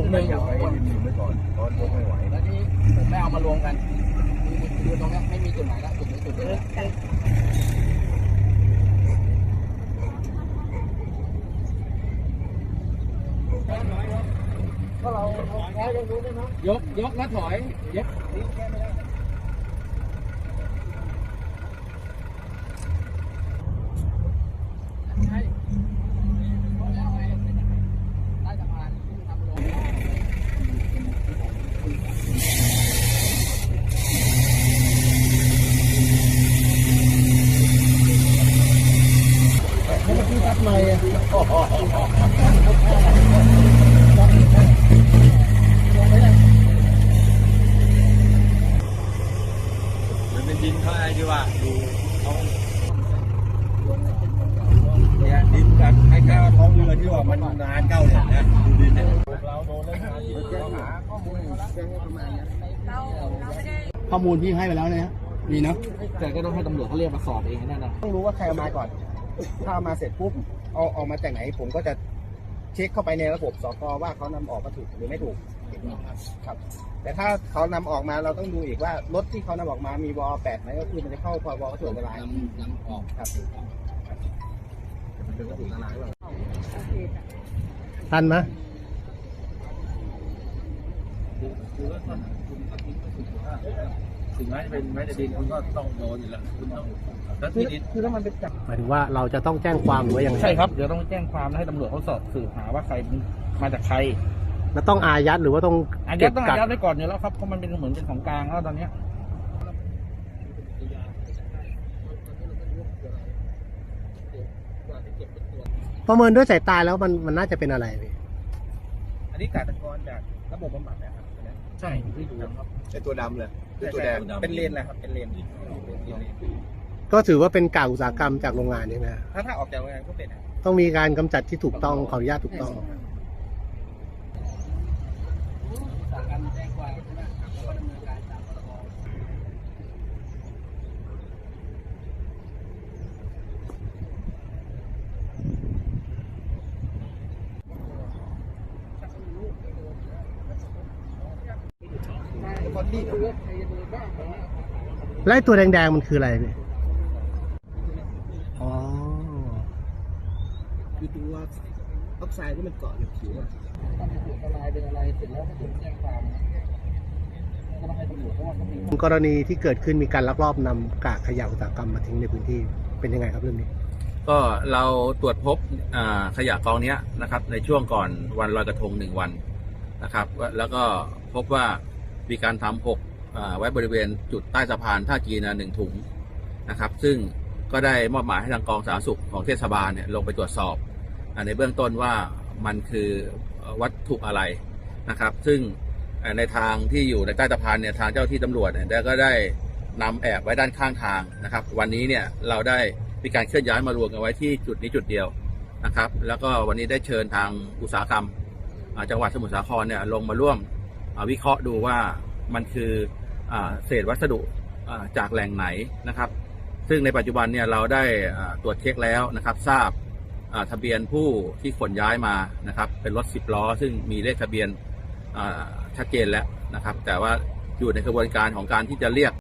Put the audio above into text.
ถุงหนึ่งไก่อนไม่ไหวแล้วนี่ผมไม่เอามารวมกันดตรงนี้ไม่มีจุดไหนแล้วจุดนี้จุดเดียวก็เราแพ้ยยกยกแล้วถอยยก เนี่ยดินแบบให้แค่ว่าท้องเรือที่ว่ามันนานเก้าเนี่ยนะดูดินเนี่ยเราโดนเล่นหาข้อมูลข้อมูลพี่ให้ไปแล้วเนะมีเนาะแต่ก็ต้องให้ตำรวจเขาเรียกมาสอบเองนั่นนะต้องรู้ว่าใครเอามาก่อน ถ้ามาเสร็จปุ๊บเอาเอามาจากไหนผมก็จะเช็คเข้าไปในระบบสกว่าเขานำออกมาถูกหรือไม่ถูก ครับ แต่ถ้าเขานำออกมาเราต้องดูอีกว่ารถที่เขานำออกมามีวอลแปดไหมก็คือมันจะเข้าพรบวัตถุอันตรายนำนำออกครับเป็นวัตถุอันตรายหรือเปล่าทันไหมคือว่าถ้าคุณอาทิตย์ก็ถูกว่าถึงแม้จะเป็นไม้แต่ดินคุณก็ต้องโดนอยู่แล้วคุณต้องแล้วที่ดินคือถ้ามันเป็นจับหมายถึงว่าเราจะต้องแจ้งความหรือว่ายังไงใช่ครับเดี๋ยวต้องแจ้งความให้ตำรวจเขาสอบสืบหาว่าใครมาจากใคร แล้วต้องอายัดหรือว่าต้องอายัเก็ดบต้องกัอากยัดไว้ก่อนอยู่แล้วครับเพราะมันเป็นเหมือนเป็นของกลางแล้วตอนเนี้ยประเมินด้วยสายตาแล้วมันมันน่าจะเป็นอะไรพี่อันนี้กาตกรจากระบบบำบัดนะครับใช่ที่ดูครับไอตัวดำเลยตัวแดงเป็นเลนแหละครับเป็นเลนก็ถือว่าเป็นกากอุตสาหกรรมจากโรงงานใช่ไหมฮะถ้าถ้าออกจากโรงงานก็เป็นต้องมีการกำจัดที่ถูกต้องขออนุญาตถูกต้อง จากการแจ้งความใช่ไหมแล้วก็ดำเนินการตามพรบ คนที่แล้วไอ้ตัวแดงๆมันคืออะไรพี่อ๋อ คือตัวออกไซด์ที่มันเกาะอยู่ผิวอะถ้าเป็นอันตรายเป็นอะไรเสร็จแล้วถ้าผมแจ้งความก็ต้องให้ตำรวจเพราะว่าเขามีกรณีที่เกิดขึ้นมีการลักลอบนำกากขยะอุตสาหกรรมมาทิ้งในพื้นที่เป็นยังไงครับเรื่องนี้ ก็เราตรวจพบอ่าขยะกองเนี้ยนะครับ ในช่วงก่อนวันลอยกระทงหนึ่งวันนะครับว่าแล้วก็พบว่า มีการทำหกไว้บริเวณจุดใต้สะพานท่าจีนหนึ่งถุงนะครับ ซึ่งก็ได้มอบหมายให้ทางกองสาธารณสุขของเทศบาลเนี่ยลงไปตรวจสอบอในเบื้องต้นว่ามันคือวัตถุอะไรนะครับ ซึ่งในทางที่อยู่ในใต้สะพานเนี่ยทางเจ้าที่ตำรวจเนี่ยได้ก็ได้นำแอบไว้ด้านข้างทางนะครับ วันนี้เนี่ยเราได้มีการเคลื่อนย้ายมารวมกันไว้ที่จุดนี้จุดเดียวนะครับ แล้วก็วันนี้ได้เชิญทางอุตสาหกรรมจังหวัดสมุทรสาครเนี่ยลงมาร่วม วิเคราะห์ดูว่ามันคืออเศษวัสดุจากแหล่งไหนนะครับ ซึ่งในปัจจุบันเนี่ยเราได้ตรวจเช็คแล้วนะครับ ทราบทะเบียนผู้ที่ขนย้ายมานะครับ เป็นรถ10ล้อ ซึ่งมีเลขทะเบียนชัดเจนแล้วนะครับ แต่ว่าอยู่ในกระบวนการของการที่จะเรียก